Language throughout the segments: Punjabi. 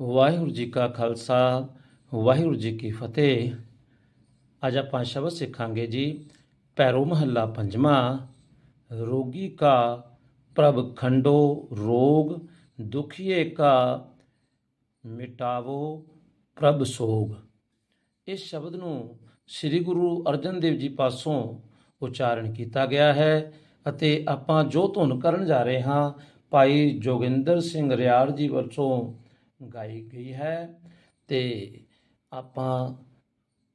ਵਾਹਿਗੁਰੂ ਜੀ ਕਾ ਖਾਲਸਾ, ਵਾਹਿਗੁਰੂ ਜੀ ਕੀ ਫਤਿਹ। ਅੱਜ ਆਪਾਂ ਸ਼ਬਦ ਸਿੱਖਾਂਗੇ ਜੀ ਪੈਰੋ ਮਹੱਲਾ ਪੰਜਵਾਂ, ਰੋਗੀ ਕਾ ਪ੍ਰਭ ਖੰਡੋ ਰੋਗ, ਦੁਖੀਏ ਕਾ ਮਿਟਾਵੋ ਪ੍ਰਭ ਸੋਗ। ਇਸ ਸ਼ਬਦ ਨੂੰ ਸ੍ਰੀ ਗੁਰੂ ਅਰਜਨ ਦੇਵ ਜੀ ਪਾਸੋਂ ਉਚਾਰਨ ਕੀਤਾ ਗਿਆ ਹੈ ਅਤੇ ਆਪਾਂ ਜੋ ਧੁਨ ਕਰਨ ਜਾ ਰਹੇ ਹਾਂ, ਭਾਈ ਜੋਗਿੰਦਰ ਸਿੰਘ ਰਿਆੜ ਜੀ ਵੱਲੋਂ ਗਾਈ ਗਈ ਹੈ ਤੇ ਆਪਾਂ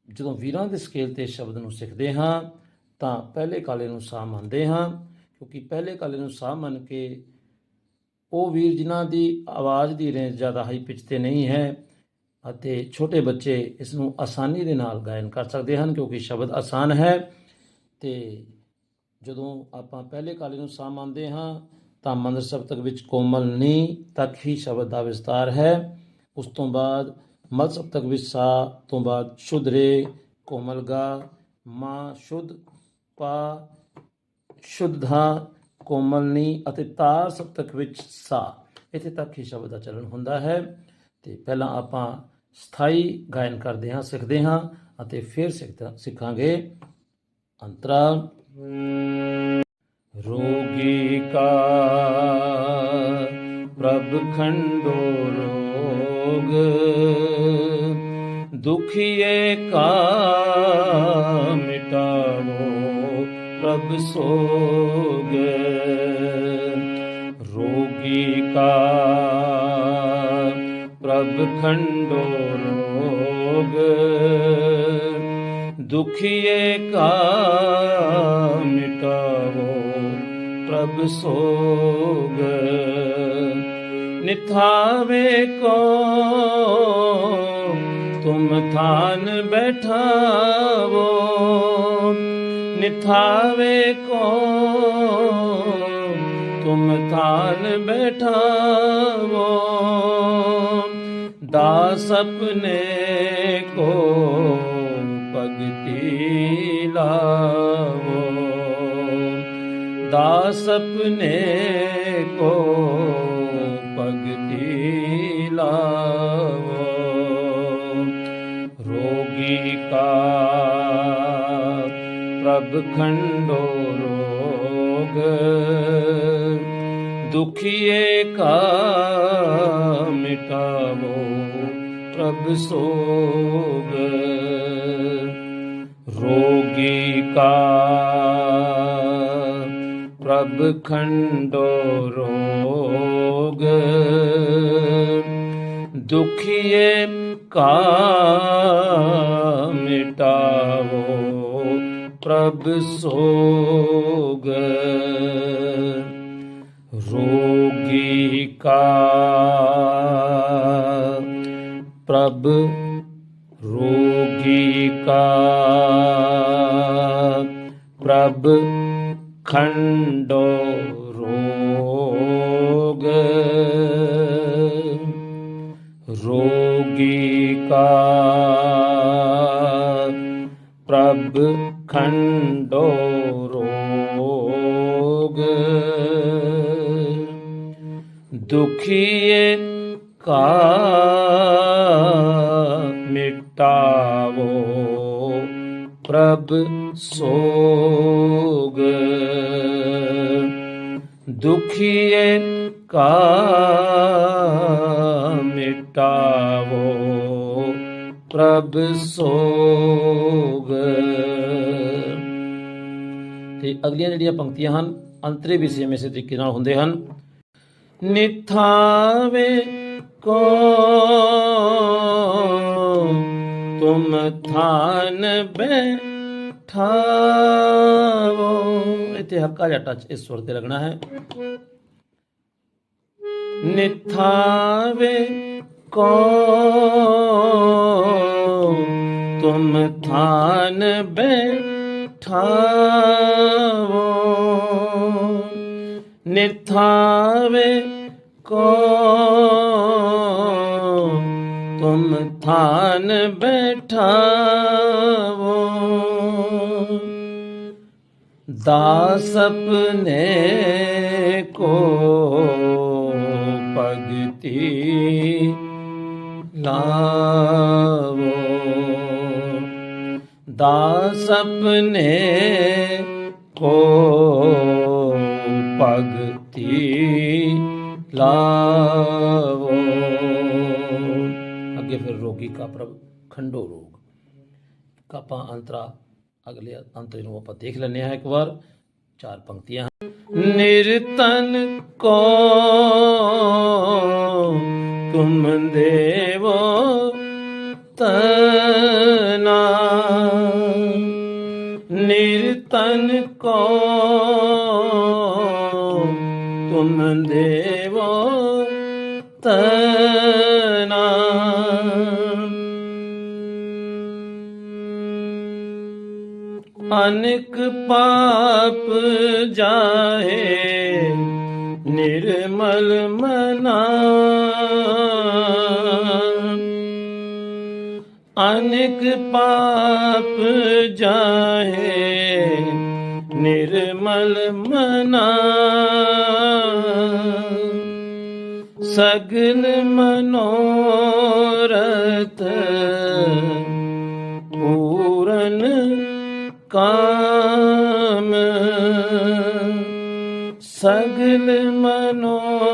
ਜਦੋਂ ਵੀਰਾਂ ਦੇ ਸਕੇਲ ਤੇ ਸ਼ਬਦ ਨੂੰ ਸਿੱਖਦੇ ਹਾਂ, ਤਾਂ ਪਹਿਲੇ ਕਾਲੇ ਨੂੰ ਸਾਹ ਮੰਨਦੇ ਹਾਂ, ਕਿਉਂਕਿ ਪਹਿਲੇ ਕਾਲੇ ਨੂੰ ਸਾਹ ਮੰਨ ਕੇ ਉਹ ਵੀਰ ਜਿਨ੍ਹਾਂ ਦੀ ਆਵਾਜ਼ ਦੀ ਰੇਂਜ ਜ਼ਿਆਦਾ ਹਾਈ ਪਿਚ ਤੇ ਨਹੀਂ ਹੈ ਅਤੇ ਛੋਟੇ ਬੱਚੇ ਇਸ ਨੂੰ ਆਸਾਨੀ ਦੇ ਨਾਲ ਗਾਇਨ ਕਰ ਸਕਦੇ ਹਨ, ਕਿਉਂਕਿ ਸ਼ਬਦ ਆਸਾਨ ਹੈ ਤੇ ਜਦੋਂ ਆਪਾਂ ਪਹਿਲੇ ਕਾਲੇ ਨੂੰ ਸਾਹ ਮੰਨਦੇ ਹਾਂ ਤਾਂ ਮੰਦਰ ਸਬਤਕ ਵਿੱਚ ਕੋਮਲ ਨੀ, ਤੱਕ ਹੀ ਸ਼ਬਦ ਦਾ ਵਿਸਤਾਰ ਹੈ। ਉਸ ਤੋਂ ਬਾਅਦ ਮਲ ਸਬਤਕ ਵਿੱਚ ਸਾ ਤੋਂ ਬਾਅਦ ਸ਼ੁੱਧ ਰੇ, ਕੋਮਲ ਗਾ, ਮਾ ਸ਼ੁੱਧ, ਪਾ ਸ਼ੁੱਧ ਧਾ, ਕੋਮਲ ਨੀ ਅਤੇ ਤਾਰ ਸਬਤਕ ਵਿੱਚ ਸਾ। ਇੱਥੇ ਤੱਕ ਹੀ ਸ਼ਬਦ ਦਾ ਚਲਨ ਹੁੰਦਾ ਹੈ। ਤੇ ਪਹਿਲਾਂ ਆਪਾਂ ਸਥਾਈ ਗਾਇਨ ਕਰਦੇ ਹਾਂ, ਸਿੱਖਦੇ ਹਾਂ ਅਤੇ ਫਿਰ ਸਿੱਖਦਾ ਸਿੱਖਾਂਗੇ ਅੰਤਰਾ। ਕਾ ਪ੍ਰਭ ਖੰਡੋ ਰੋਗ ਦੁਖੀਏ ਕਾ ਮਿਟਾਵੋ ਪ੍ਰਭ ਸੋਗ ਰੋਗੀ ਕਾ ਪ੍ਰਭ ਖੰਡੋ ਰੋਗ ਦੁਖੀਏ ਕਾ ਮਿਟਾਵੋ ਪ੍ਰਭ ਸੋਗ। ਨਿਥਾਵੇ ਕੋ, ਤੁਮ ਥਾਨ ਬੈਠਾਵੋ। ਨਿਥਾਵੇ ਕੋ, ਤੁਮ ਥਾਨ ਬੈਠਾਵੋ। ਦਾਸ ਆਪਣੇ ਕੋ, ਭਗਤੀ ਲਾ दास अपने को पगती लावो रोगी का प्रभ खंडो रोग दुखिए का मिटावो प्रभ सोग रोगी का ਸਭ ਖੰਡੋ ਰੋਗ ਦੁਖੀਏ ਕਾ ਮਿਟਾਵੋ ਪ੍ਰਭ ਸੋਗ। ਰੋਗੀ ਕਾ ਪ੍ਰਭ ਰੋਗੀ ਕਾ ਪ੍ਰਭ ਖੰਡੋ ਰੋਗ ਰੋਗੀ ਕਾ ਪ੍ਰਭ ਖੰਡੋ ਰੋਗ ਦੁਖੀਏ ਕਾ ਮਿਟਾ ਪ੍ਰਭ ਸੋਗ। ਦੁਖੀਏ ਕਾ ਮਿਟਾਵੋ ਪ੍ਰਭ ਸੋਗ। ਤੇ ਅਗਲੀਆਂ ਜਿਹੜੀਆਂ ਪੰਕਤੀਆਂ ਹਨ, ਅੰਤਰੇ ਵੀ ਸੇਮ ਇਸੇ ਤਰੀਕੇ ਨਾਲ ਹੁੰਦੇ ਹਨ। ਨਿਥਾਵੇ ਕੋ ਤੁਮ ਥਾਨ ਬੈਠਾਵੋ। ਇੱਥੇ ਹੱਕਾ ਜਿਹਾ ਟੱਚ ਇਸ ਸੁਰ ਤੇ ਲੱਗਣਾ ਹੈ। ਨਿਥਾਵੇ ਕੋ ਤੁਮ ਥਾਨ ਬੈਠਾਵੋ। ਨਿਥਾਵੇ ਕੋ ਹੁਕਮ ਥਾਨ ਬੈਠਾਵੋ। ਦਾਸ ਆਪਣੇ ਕੋ ਭਗਤੀ ਲਾਵੋ। ਦਾਸ ਆਪਣੇ ਕੋ ਭਗਤੀ ਲਾਵੋ। ਅੱਗੇ ਫਿਰ ਰੋਗੀ ਪ੍ਰਭ ਖੰਡੋ ਰੋਗ। ਕਾਪਾ ਅੰਤਰਾ, ਅਗਲੇ ਅੰਤਰੇ ਨੂੰ ਆਪਾਂ ਦੇਖ ਲੈਂਦੇ ਹਾਂ ਇੱਕ ਵਾਰ। ਚਾਰ ਪੰਕਤੀਆਂ ਨਿਰਤਨ ਕੋ ਤੁਮ ਦੇਵੋ ਤਨਾ ਅਨਕ ਪਾਪ ਜਾਹੇ ਨਿਰਮਲ ਮਨਾ। ਅਨਕ ਪਾਪ ਜਾਹੇ ਨਿਰਮਲ ਮਨਾ। ਸਗਨ ਮਨੋਰਥ ਕਾਮ ਸਗਲ ਮਨੋਰਥ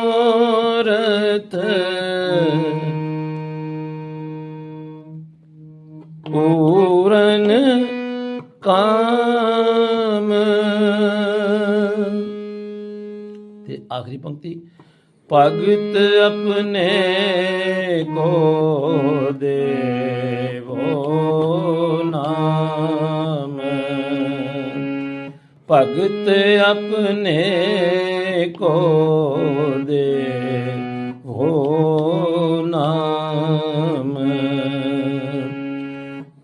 ਪੂਰਨ ਕਾਮ। ਤੇ ਆਖਰੀ ਪੰਕਤੀ ਭਗਤ ਆਪਣੇ ਕੋ ਭਗਤ ਆਪਣੇ ਕੋ ਦੇਵੋ ਨਾਮ।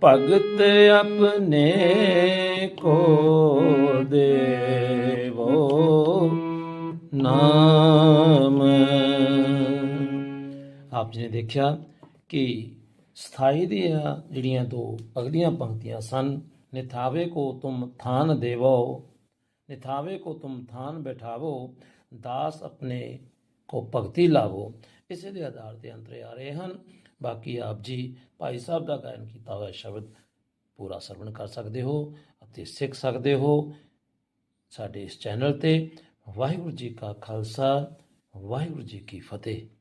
ਭਗਤ ਆਪਣੇ ਕੋ ਦੇਵੋ ਨਾਮ। ਆਪ ਜੀ ਨੇ ਦੇਖਿਆ ਕਿ ਸਥਾਈ ਦੀਆਂ ਜਿਹੜੀਆਂ ਦੋ ਅਗਲੀਆਂ ਪੰਕਤੀਆਂ ਸਨ, ਨਿਥਾਵੇ ਕੋ ਤੁਮ ਥਾਨ ਦੇਵੋ ਨਿਥਾਵੇ ਕੋ ਤੁਮ ਥਾਨ ਬਿਠਾਵੋ, ਦਾਸ ਆਪਣੇ ਕੋ ਭਗਤੀ ਲਾਵੋ। ਇਸੇ ਦੇ ਆਧਾਰ ਤੇ ਅੰਤਰੇ ਆ ਰਹੇ ਹਨ। ਬਾਕੀ ਆਪ ਜੀ ਭਾਈ ਸਾਹਿਬ ਦਾ ਗਾਇਨ ਕੀਤਾ ਹੋਇਆ ਸ਼ਬਦ ਪੂਰਾ ਸਰਵਣ ਕਰ ਸਕਦੇ ਹੋ ਅਤੇ ਸਿੱਖ ਸਕਦੇ ਹੋ। ਸਾਡੇ ਇਸ ਚੈਨਲ ਤੇ ਵਾਹਿਗੁਰੂ ਜੀ ਕਾ ਖਾਲਸਾ, ਵਾਹਿਗੁਰੂ ਜੀ ਕੀ ਫਤਿਹ।